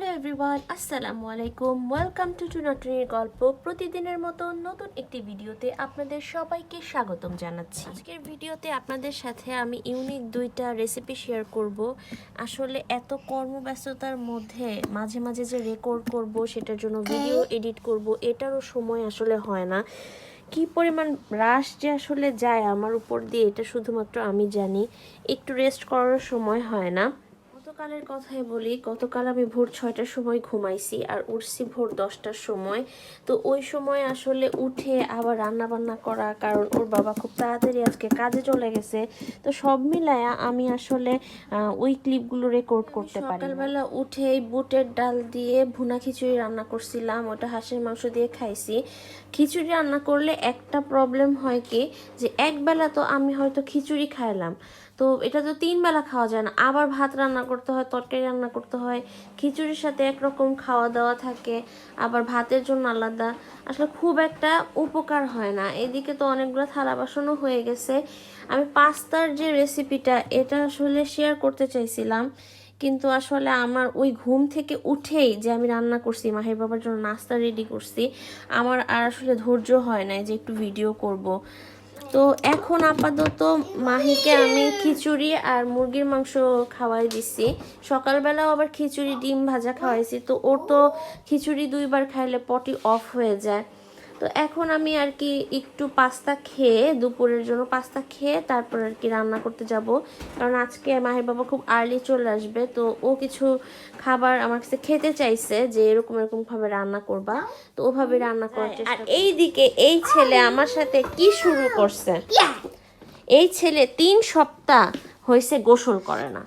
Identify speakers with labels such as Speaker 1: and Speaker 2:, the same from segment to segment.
Speaker 1: Hello everyone আসসালামু আলাইকুম। Welcome to two টুনাটুনির গল্প প্রতিদিনের মতো নতুন একটি ভিডিওতে আপনাদের সবাইকে স্বাগতম জানাচ্ছি। আজকের ভিডিওতে আপনাদের সাথে আমি ইউনিক দুইটা রেসিপি শেয়ার করব। আসলে এত কর্মব্যস্ততার মধ্যে মাঝে মাঝে যে রেকর্ড করব সেটার জন্য ভিডিও এডিট করব এটারও সময় আসলে হয় না। কি পরিমাণ রাশ যে আসলে যায় আমার উপর দিয়ে এটা শুধুমাত্র আমি জানি। একটু রেস্ট করার সময় হয় না। গতকালের কথাই বলি গতকাল আমি ভোর ছয়টার সময় ঘুমাইছি আর উঠছি ভোর দশটার সময়। তো ওই সময় আসলে উঠে আবার রান্না বান্না করা কারণ ওর বাবা খুব তাড়াতাড়ি আজকে কাজে চলে গেছে। তো সব মিলায়া আমি আসলে ওই ক্লিপগুলো রেকর্ড করতে পারি সকালবেলা উঠেই বুটের ডাল দিয়ে ভুনা খিচুড়ি রান্না করছিলাম ওটা হাঁসের মাংস দিয়ে খাইছি। খিচুড়ি রান্না করলে একটা প্রবলেম হয় কি যে একবেলা তো আমি হয়তো খিচুড়ি খাইলাম। তো এটা তো তিন বেলা খাওয়া যায় না। আবার ভাত রান্না করতে হয়, তরকারি রান্না করতে হয়, খিচুড়ির সাথে একরকম খাওয়া দাওয়া থাকে, আবার ভাতের জন্য আলাদা। আসলে খুব একটা উপকার হয় না। এদিকে তো অনেকগুলো থালা বাসনও হয়ে গেছে। আমি পাস্তার যে রেসিপিটা, এটা আসলে শেয়ার করতে চাইছিলাম। কিন্তু আসলে আমার ওই ঘুম থেকে উঠেই যে আমি রান্না করছি, মাহির বাবার জন্য নাস্তা রেডি করছি, আমার আর আসলে ধৈর্য হয় না যে একটু ভিডিও করব। তো এখন আপাতত মাহিকে আমি খিচুড়ি আর মুরগির মাংস খাওয়াই দিছি। সকালবেলাও আবার খিচুড়ি, ডিম ভাজা খাওয়াইছি। তো ওর তো খিচুড়ি দুইবার খাইলে পটি অফ হয়ে যায়। তো এখন আমি আর কি একটু পাস্তা খেয়ে দুপুরের জন্য পাস্তা খেয়ে তারপর আর কি রান্না করতে যাব। কারণ আজকে মাহির বাবা খুব আর্লি চলে আসবে তো ও কিছু খাবার আমার কাছে খেতে চাইছে যে এরকম এরকম ভাবে রান্না করবা। তো ওভাবে রান্না করার চেষ্টা আর এই দিকে এই ছেলে আমার সাথে কি শুরু করছে? এই ছেলে তিন সপ্তাহ হয়েছে গোসল করে না।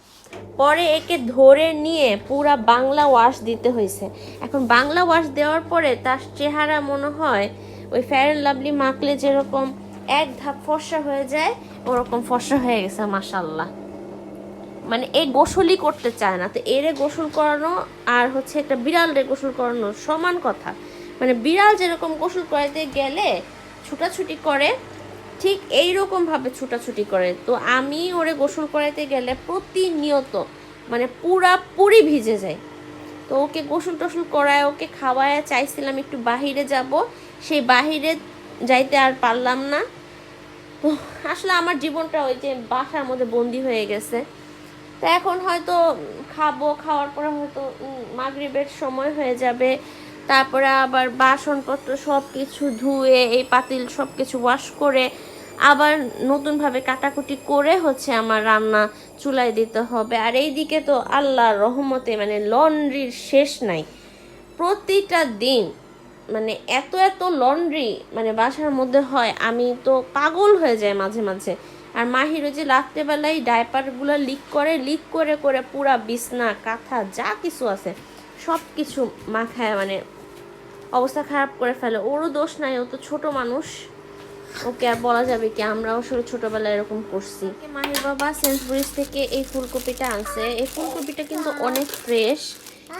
Speaker 1: পরে একে ধরে নিয়ে পুরা বাংলা ওয়াশ দিতে হয়েছে। এখন বাংলা ওয়াশ দেওয়ার পরে তার চেহারা মনে হয় ওই ফেয়ার অ্যান্ড লাভলি মাখলে যেরকম এক ধাপ ফর্সা হয়ে যায়, ওরকম ফর্সা হয়ে গেছে মাসাল্লাহ মানে এই গোসলই করতে চায় না। তো এরে গোসল করানো আর হচ্ছে একটা বিড়ালরে গোসল করানো সমান কথা। মানে বিড়াল যেরকম গোসল করাইতে গেলে ছুটাছুটি করে, ঠিক এইরকমভাবে রকম ছুটাছুটি করে। তো আমি ওরে গোসল করাইতে গেলে প্রতিনিয়ত মানে পুরাপুরি ভিজে যায়। তো ওকে গোসল টোসল করায়, ওকে খাওয়ায়, চাইছিলাম একটু বাহিরে যাব। সেই বাহিরে যাইতে আর পারলাম না। তো আসলে আমার জীবনটা ওই যে বাসার মধ্যে বন্দি হয়ে গেছে। তো এখন হয়তো খাব, খাওয়ার পরে হয়তো মাগরিবের সময় হয়ে যাবে। তারপরে আবার বাসনপত্র সব কিছু ধুয়ে, এই পাতিল সব কিছু ওয়াশ করে, আবার নতুনভাবে কাটাকুটি করে হচ্ছে আমার রান্না। চুলায় দিতে হবে। আর এইদিকে তো আল্লাহর রহমতে মানে লন্ড্রির শেষ নাই। প্রতিটা দিন মানে এত এত লন্ড্রি মানে বাসার মধ্যে হয়, আমি তো পাগল হয়ে যাই মাঝে মাঝে। আর মাহির যে রাত্রেবেলায় ডাইপারগুলো লিক করে লিক করে করে পুরা বিছনা, কাঁথা, যা কিছু আছে সব কিছু মাখায় মানে অবস্থা খারাপ করে ফেলে। ওরও দোষ নাই, ও তো ছোট মানুষ। ওকে আর বলা যাবে কি আমরাও আসলে ছোটবেলায় এরকম করছি। মাহির বাবা সেন্সবুরিজ থেকে এই ফুলকপিটা আনছে। এই ফুলকপিটা কিন্তু অনেক ফ্রেশ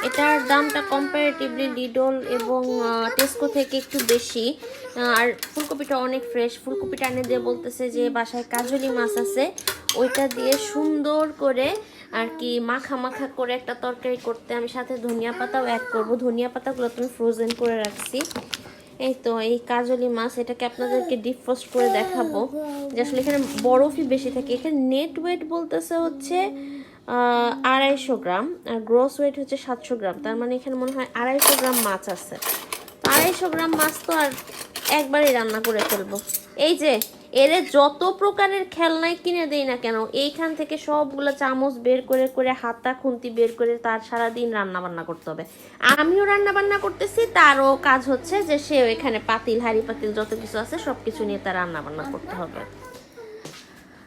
Speaker 1: এটার দামটা কম্পারেটিভলি লিডল এবং টেস্কো থেকে একটু বেশি। আর ফুলকপিটা অনেক ফ্রেশ ফুলকপিটা এনে দিয়ে বলতেছে যে বাসায় কাজলি মাছ আছে। ওইটা দিয়ে সুন্দর করে আর কি মাখা মাখা করে একটা তরকারি করতে। আমি সাথে ধনিয়া পাতাও অ্যাড করব। ধনিয়া পাতাগুলো তুমি ফ্রোজেন করে রাখছি। এই তো, এই কাজলি মাছ, এটাকে আপনাদেরকে ডিপ ফ্রস্ট করে দেখাবো। যে আসলে এখানে বরফই বেশি থাকে। এখানে নেট ওয়েট বলতেছে হচ্ছে আড়াইশো গ্রাম, আর গ্রস ওয়েট হচ্ছে সাতশো গ্রাম। তার মানে এখানে মনে হয় আড়াইশো গ্রাম মাছ আছে। আড়াইশো গ্রাম মাছ তো আর একবারই রান্না করে ফেলব। এই যে এরে যত প্রকারের খেলনাই কিনে দেই না কেন, এইখান থেকে সবগুলো চামচ বের করে করে হাতা খুন্তি বের করে তার সারা দিন রান্না বান্না করতে হবে। আমিও রান্না বান্না করতেছি, তারও কাজ হচ্ছে যে সে এখানে পাতিল, হাড়ি পাতিল যত কিছু আছে সব কিছু নিয়ে তার রান্না বান্না করতে হবে।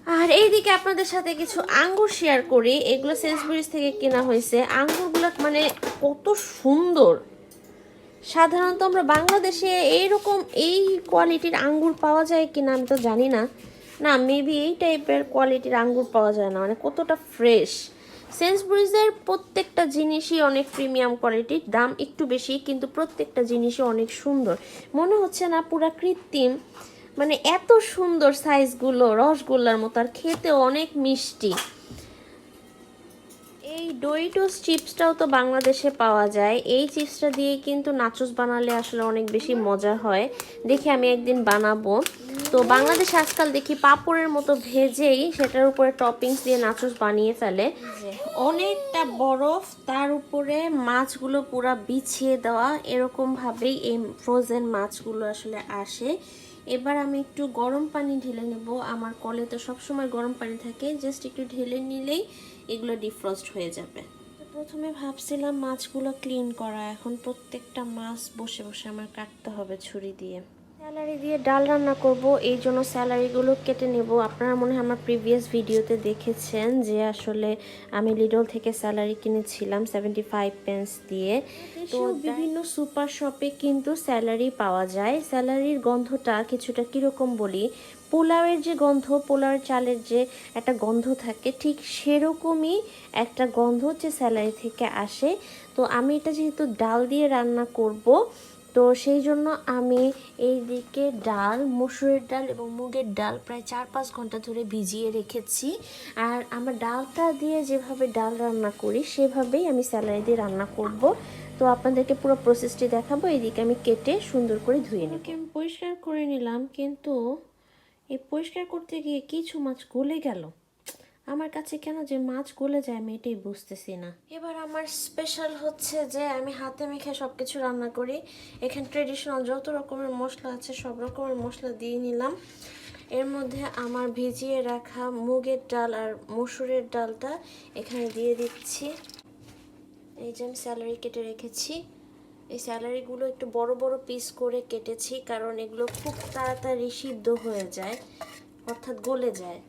Speaker 1: আর এইদিকে আপনাদের সাথে কিছু আঙ্গুর শেয়ার করি, এগুলো সেন্সবুরিজ থেকে কেনা হয়েছে। আঙ্গুরগুলো মানে কত সুন্দর। সাধারণত আমরা বাংলাদেশে এইরকম এই কোয়ালিটির আঙ্গুর পাওয়া যায় কিনা আমি তো জানি না। না মেবি এই টাইপের কোয়ালিটির আঙ্গুর পাওয়া যায় না মানে কতটা ফ্রেশ সেন্সব্রিজের প্রত্যেকটা জিনিসই অনেক প্রিমিয়াম কোয়ালিটির দাম একটু বেশি, কিন্তু প্রত্যেকটা জিনিসই অনেক সুন্দর। মনে হচ্ছে না পুরা কৃত্রিম মানে এত সুন্দর সাইজগুলো রসগোল্লার মতো, আর খেতে অনেক মিষ্টি। এই ডোরিটোস চিপসটাও তো বাংলাদেশে পাওয়া যায়। এই চিপসটা দিয়ে কিন্তু নাচুস বানালে আসলে অনেক বেশি মজা হয়। দেখি আমি একদিন বানাবো। তো বাংলাদেশে আজকাল দেখি পাপড়ের মতো ভেজেই সেটার উপরে টপিংস দিয়ে নাচুস বানিয়ে ফেলে। অনেকটা বরফ, তার উপরে মাছগুলো পুরা বিছিয়ে দেওয়া। এরকম ভাবেই এই ফ্রোজেন মাছগুলো আসলে আসে। এবার আমি একটু গরম পানি ঢেলে নেব। আমার কলে তো সবসময় গরম পানি থাকে। জাস্ট একটু ঢেলে নিলেই এগুলো ডিফ্রস্ট হয়ে যাবে। প্রথমে ভাবছিলাম মাছগুলো ক্লিন করা। এখন প্রত্যেকটা মাছ বসে বসে আমার কাটতে হবে ছুরি দিয়ে। স্যালারি দিয়ে ডাল রান্না করব এই জন্য স্যালারিগুলো কেটে নেব। আপনারা মনে হয় আমার প্রিভিয়াস ভিডিওতে দেখেছেন যে আসলে আমি লিডল থেকে স্যালারি কিনেছিলাম সেভেন্টি ফাইভ পেন্স দিয়ে তো বিভিন্ন সুপার শপে কিন্তু স্যালারি পাওয়া যায়। স্যালারির গন্ধটা কিছুটা কীরকম বলি? পোলাওয়ের যে গন্ধ পোলাওয়ের চালের যে একটা গন্ধ থাকে ঠিক সেরকমই একটা গন্ধ হচ্ছে স্যালারি থেকে আসে। তো আমি এটা যেহেতু ডাল দিয়ে রান্না করব তো সেই জন্য আমি এই দিকে ডাল মসুরের ডাল এবং মুগের ডাল প্রায় চার পাঁচ ঘণ্টা ধরে ভিজিয়ে রেখেছি। আর আমার ডালটা দিয়ে যেভাবে ডাল রান্না করি সেভাবেই আমি স্যালারি দিয়ে রান্না করব। তো আপনাদেরকে পুরো প্রসেসটি দেখাবো এইদিকে আমি কেটে সুন্দর করে ধুয়ে নেব। আমি পরিষ্কার করে নিলাম কিন্তু এই পরিষ্কার করতে গিয়ে কিছু মাছ গলে গেল? আমার কাছে কেন যে মাছ গলে যায় আমি এটাই বুঝতেছি না। এবার আমার স্পেশাল হচ্ছে যে আমি হাতে মেখে সব কিছু রান্না করি। এখানে ট্রেডিশনাল যত রকমের মশলা আছে, সব রকমের মশলা দিয়ে নিলাম। এর মধ্যে আমার ভিজিয়ে রাখা মুগের ডাল আর মসুরের ডালটা এখানে দিয়ে দিচ্ছি। এই যে আমি স্যালারি কেটে রেখেছি। এই স্যালারিগুলো একটু বড় বড় পিস করে কেটেছি, কারণ এগুলো খুব তাড়াতাড়ি সিদ্ধ হয়ে যায়, অর্থাৎ গলে যায়।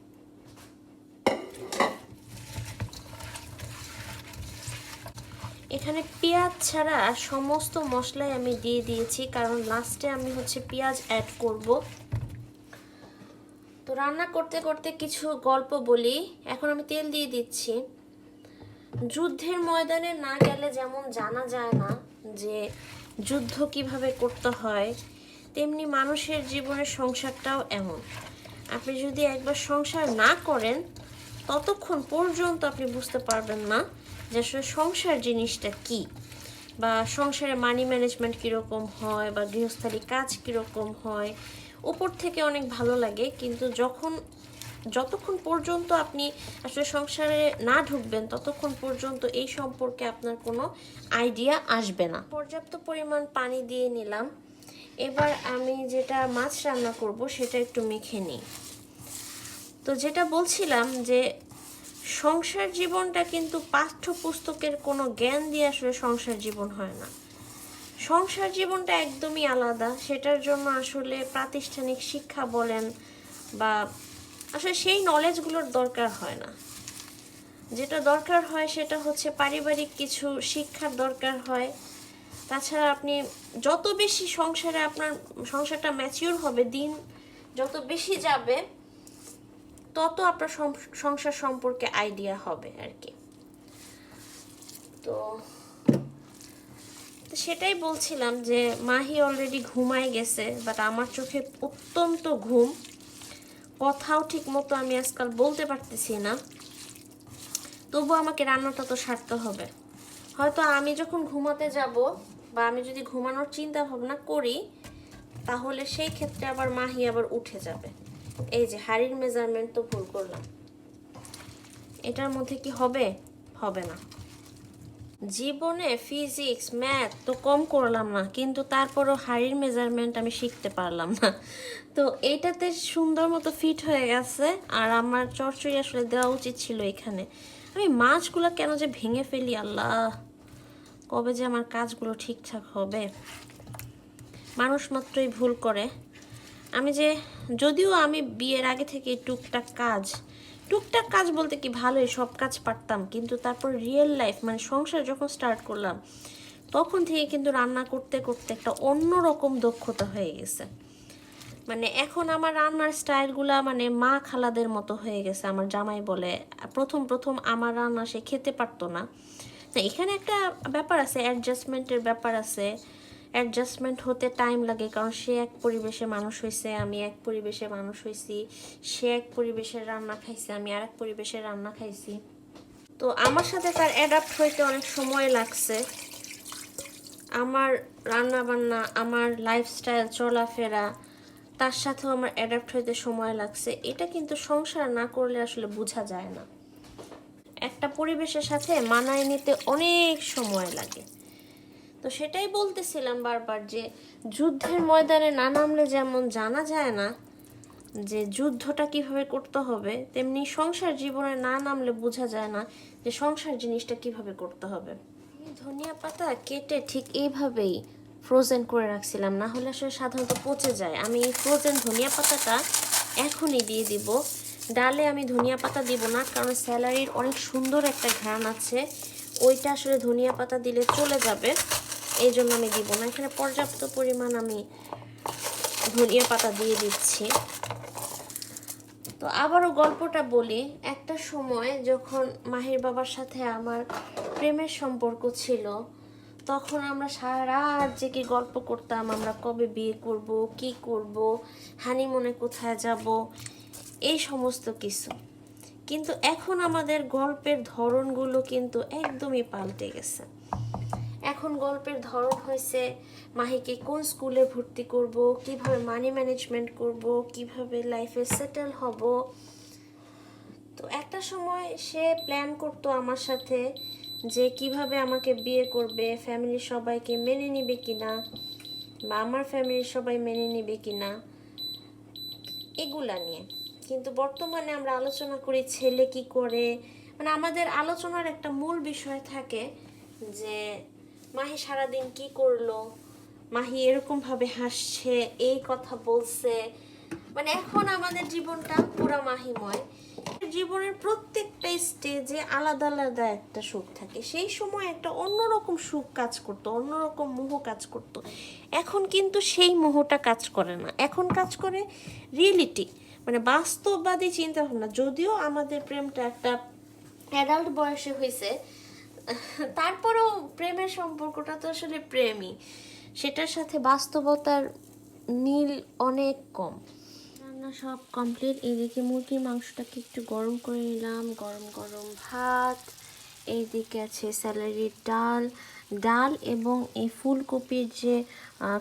Speaker 1: এখানে পেঁয়াজ ছাড়া সমস্ত মশলাই আমি দিয়ে দিয়েছি, কারণ লাস্টে আমি হচ্ছে পেঁয়াজ অ্যাড করব। তো রান্না করতে করতে কিছু গল্প বলি। এখন আমি তেল দিয়ে দিচ্ছি। যুদ্ধের ময়দানে না গেলে যেমন জানা যায় না যে যুদ্ধ কীভাবে করতে হয়, তেমনি মানুষের জীবনের সংসারটাও এমন। আপনি যদি একবার সংসার না করেন ততক্ষণ পর্যন্ত আপনি বুঝতে পারবেন না যে আসলে সংসার জিনিসটা কি বা সংসারে মানি ম্যানেজমেন্ট কীরকম হয় বা গৃহস্থালী কাজ কীরকম হয়। উপর থেকে অনেক ভালো লাগে, কিন্তু যখন, যতক্ষণ পর্যন্ত আপনি আসলে সংসারে না ঢুকবেন, ততক্ষণ পর্যন্ত এই সম্পর্কে আপনার কোনো আইডিয়া আসবে না। পর্যাপ্ত পরিমাণ পানি দিয়ে নিলাম। এবার আমি যেটা মাছ রান্না করব, সেটা একটু মেখে নিই। তো যেটা বলছিলাম যে সংসার জীবনটা কিন্তু পাঠ্যপুস্তকের কোনো জ্ঞান দিয়ে আসলে সংসার জীবন হয় না। সংসার জীবনটা একদমই আলাদা। সেটার জন্য আসলে প্রাতিষ্ঠানিক শিক্ষা বলেন বা আসলে সেই নলেজগুলোর দরকার হয় না। যেটা দরকার হয় সেটা হচ্ছে পারিবারিক কিছু শিক্ষার দরকার হয়। তাছাড়া আপনি যত বেশি সংসারে আপনার সংসারটা ম্যাচিওর হবে, দিন যত বেশি যাবে তত আপনার সংসার সম্পর্কে আইডিয়া হবে আর কি। তো সেটাই বলছিলাম যে মাহি অলরেডি ঘুমায় গেছে বাট আমার চোখে অত্যন্ত ঘুম। কথাও ঠিক মতো আমি আজকাল বলতে পারতেছি না। তবু আমাকে রান্নাটা তো সারতে হবে। হয়তো আমি যখন ঘুমাতে যাব বা আমি যদি ঘুমানোর চিন্তা ভাবনা করি, তাহলে সেই ক্ষেত্রে আবার মাহি আবার উঠে যাবে। এই যে হাড়ির মেজারমেন্ট তো ভুল করলাম। এটার মধ্যে কি হবে? হবে না। জীবনে ফিজিক্স ম্যাথ তো কম করলাম না, কিন্তু তারপরও হাড়ির মেজারমেন্ট আমি শিখতে পারলাম না। তো এইটাতে সুন্দর মতো ফিট হয়ে গেছে, আর আমার চরচড়ি আসলে দেওয়া উচিত ছিল এখানে। আমি মাছগুলো কেন যে ভেঙে ফেলি, আল্লাহ! কবে যে আমার কাজগুলো ঠিকঠাক হবে। মানুষ মাত্রই ভুল করে। আমি যে, যদিও আমি বিয়ের আগে থেকে টুকটাক কাজ টুকটাক কাজ বলতে কি ভালোই, সব কাজ পারতাম, কিন্তু তারপর রিয়েল লাইফ মানে সংসার যখন স্টার্ট করলাম, তখন থেকে কিন্তু রান্না করতে করতে একটা অন্যরকম দক্ষতা হয়ে গেছে। মানে এখন আমার রান্নার স্টাইলগুলা মানে মা খালাদের মতো হয়ে গেছে, আমার জামাই বলে। প্রথম প্রথম আমার রান্না সে খেতে পারতো না। এখানে একটা ব্যাপার আছে অ্যাডজাস্টমেন্টের ব্যাপার আছে। অ্যাডজাস্টমেন্ট হতে টাইম লাগে, কারণ সে এক পরিবেশে মানুষ হয়েছে আমি এক পরিবেশে মানুষ হয়েছি সে এক পরিবেশের রান্না খাইছে, আমি আর এক পরিবেশের রান্না খাইছি। তো আমার সাথে তার অ্যাডাপ্ট হইতে অনেক সময় লাগছে। আমার রান্না বান্না আমার লাইফস্টাইল চলাফেরা, তার সাথেও আমার অ্যাডাপ্ট হইতে সময় লাগছে। এটা কিন্তু সংসার না করলে আসলে বোঝা যায় না। একটা পরিবেশের সাথে মানায় নিতে অনেক সময় লাগে। তো সেটাই বলতেছিলাম বারবার যে যুদ্ধের ময়দানে না নামলে যেমন জানা যায় না যে যুদ্ধটা কীভাবে করতে হবে, তেমনি সংসার জীবনে না নামলে বোঝা যায় না যে সংসার জিনিসটা কীভাবে করতে হবে। ধনিয়া পাতা কেটে ঠিক এইভাবেই ফ্রোজেন করে রাখছিলাম, না হলে আসলে সাধারণত পচে যায়। আমি এই ফ্রোজেন ধনিয়া পাতাটা এখনই দিয়ে দিব। ডালে আমি ধনিয়া পাতা দিব না, কারণ স্যালারির অনেক সুন্দর একটা ঘ্রাণ আছে। ওইটা আসলে ধনিয়া পাতা দিলে চলে যাবে। এই জন্য আমি দিব না। এখানে পর্যাপ্ত পরিমাণ আমি ধনিয়া পাতা দিয়ে দিচ্ছি। তো আবারও গল্পটা বলি। একটা সময় যখন মাহির বাবার সাথে আমার প্রেমের সম্পর্ক ছিল, তখন আমরা সারা রাত জেগে গল্প করতাম, আমরা কবে বিয়ে করব, কি করব, হানিমুনে কোথায় যাব, এই সমস্ত কিছু। কিন্তু এখন আমাদের গল্পের ধরনগুলো কিন্তু একদমই পাল্টে গেছে। এখন গল্পের ধরন হয়েছে মাহিকে কোন স্কুলে ভর্তি করব, কীভাবে মানি ম্যানেজমেন্ট করব, কীভাবে লাইফে সেটেল হব। তো একটা সময় সে প্ল্যান করতো আমার সাথে যে কীভাবে আমাকে বিয়ে করবে ফ্যামিলির সবাইকে মেনে নিবে কিনা বা আমার ফ্যামিলির সবাই মেনে নিবে কিনা, এগুলা নিয়ে। কিন্তু বর্তমানে আমরা আলোচনা করি ছেলে কি করে। মানে আমাদের আলোচনার একটা মূল বিষয় থাকে যে মাহি সারাদিন কি করল? মাহি এরকম ভাবে হাসছে, এই কথা বলছে। মানে এখন আমাদের জীবনটা পুরা মাহিময়। জীবনের প্রত্যেকটা স্টেজে আলাদা আলাদা একটা সুখ থাকে। সেই সময় একটা অন্যরকম সুখ কাজ করতো, অন্যরকম মোহ কাজ করতো। এখন কিন্তু সেই মোহটা কাজ করে না। এখন কাজ করে রিয়েলিটি মানে বাস্তববাদী চিন্তা ভাবনা যদিও আমাদের প্রেমটা একটা অ্যাডাল্ট বয়সে হয়েছে তারপরেও প্রেমের সম্পর্কটা তো আসলে প্রেমই। সেটার সাথে বাস্তবতার মিল অনেক কম। রান্না সব কমপ্লিট এদিকে মুরগির মাংসটাকে একটু গরম করে নিলাম। গরম গরম ভাত। এইদিকে আছে স্যালারির ডাল। ডাল এবং এই ফুলকপির যে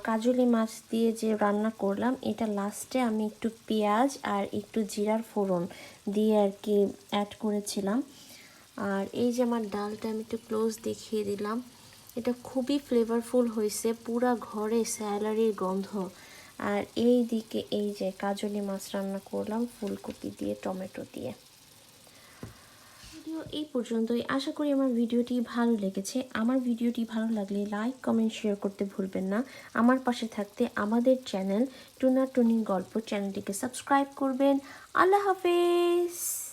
Speaker 1: কাজুলি মাছ দিয়ে যে রান্না করলাম, এটা লাস্টে আমি একটু পেঁয়াজ আর একটু জিরার ফোড়ন দিয়ে আর কি অ্যাড করেছিলাম। আর এই যে আমার ডালটা আমি একটু ক্লোজ দেখিয়ে দিলাম, এটা খুবই ফ্লেভারফুল হয়েছে, পুরা ঘরে স্যালারির গন্ধ। আর এই দিকে এই যে কাজলি মাছ রান্না করলাম, ফুলকপি দিয়ে, টমেটো দিয়ে। ভিডিও এই পর্যন্তই। আশা করি আমার ভিডিওটি ভালো লেগেছে। আমার ভিডিওটি ভালো লাগলে লাইক কমেন্ট শেয়ার করতে ভুলবেন না। আমার পাশে থাকতে আমাদের চ্যানেল টুনা টুনি গল্প চ্যানেলটিকে সাবস্ক্রাইব করবেন। আল্লাহ হাফেজ!